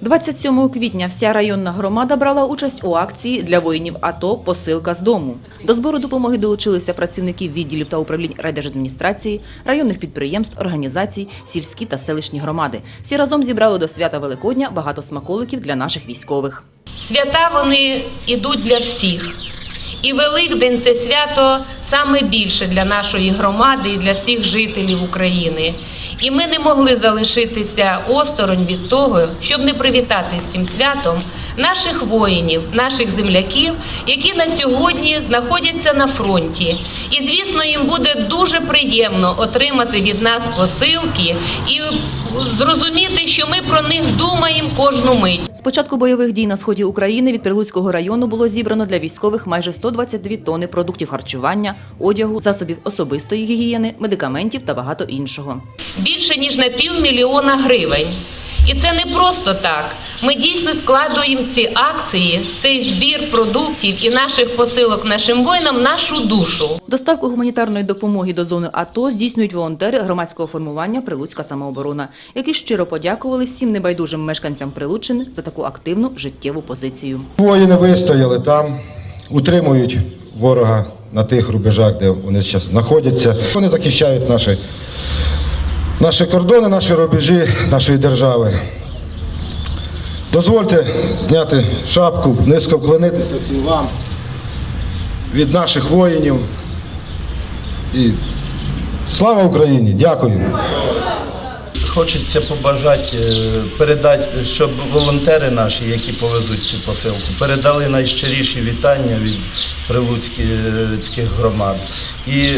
27 квітня вся районна громада брала участь у акції для воїнів АТО Посилка з дому. До збору допомоги долучилися працівники відділів та управлінь райдержадміністрації, районних підприємств, організацій, сільські та селищні громади. Всі разом зібрали до свята Великодня багато смаколиків для наших військових. Свята вони йдуть для всіх. І Великдень це свято саме більше для нашої громади і для всіх жителів України. І ми не могли залишитися осторонь від того, щоб не привітати з цим святом наших воїнів, наших земляків, які на сьогодні знаходяться на фронті. І звісно, їм буде дуже приємно отримати від нас посилки і зрозуміти, що ми про них думаємо кожну мить. З початку бойових дій на сході України від Прилуцького району було зібрано для військових майже 122 тонни продуктів харчування, одягу, засобів особистої гігієни, медикаментів та багато іншого. більше ніж на півмільйона гривень. І це не просто так. Ми дійсно складуємо ці акції, цей збір продуктів і наших посилок нашим воїнам нашу душу. Доставку гуманітарної допомоги до зони АТО здійснюють волонтери громадського формування Прилуцька самооборона, які щиро подякували всім небайдужим мешканцям Прилуччини за таку активну життєву позицію. Воїни вистояли там, утримують ворога на тих рубежах, де вони зараз знаходяться. Вони захищають наші, наші кордони, наші рубежі нашої держави. Дозвольте зняти шапку, низько вклонитися всім вам від наших воїнів. І слава Україні! Дякую! Хочеться побажати, е, передати, щоб волонтери наші, які повезуть цю посилку, передали найщиріші вітання від прилуцьких громад і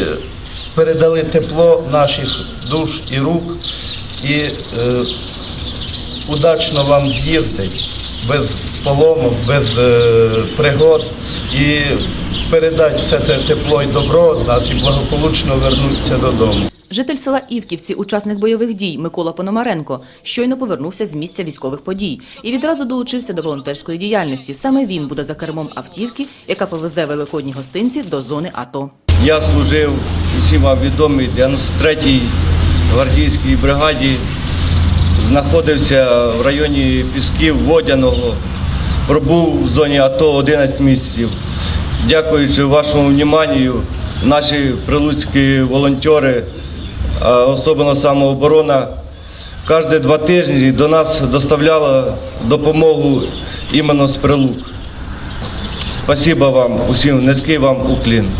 передали тепло наших душ і рук, і е, удачно вам з'їздить, без поломок, без е, пригод, і передати все те тепло і добро від нас і благополучно вернутися додому. Житель села Івківці, учасник бойових дій Микола Пономаренко, щойно повернувся з місця військових подій і відразу долучився до волонтерської діяльності. Саме він буде за кермом автівки, яка повезе великодні гостинці до зони АТО. Я служив усім вам відомій 93-й гвардійській бригаді, знаходився в районі Пісків, Водяного, пробув в зоні АТО 11 місяців. Дякуючи вашому вниманню, наші прилуцькі волонтери, особливо самооборона, кожні два тижні до нас доставляла допомогу іменно з прилук. Спасибо вам усім, низький вам уклін.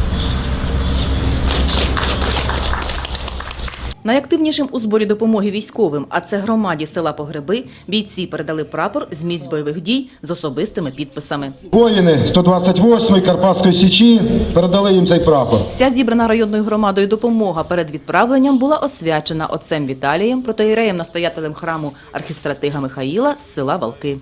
Найактивнішим у зборі допомоги військовим, а це громаді села Погреби, бійці передали прапор з місць бойових дій з особистими підписами. Воїни 128-ї Карпатської Січі передали їм цей прапор. Вся зібрана районною громадою допомога перед відправленням була освячена отцем Віталієм, протоїреєм настоятелем храму архістратига Михаїла з села Валки.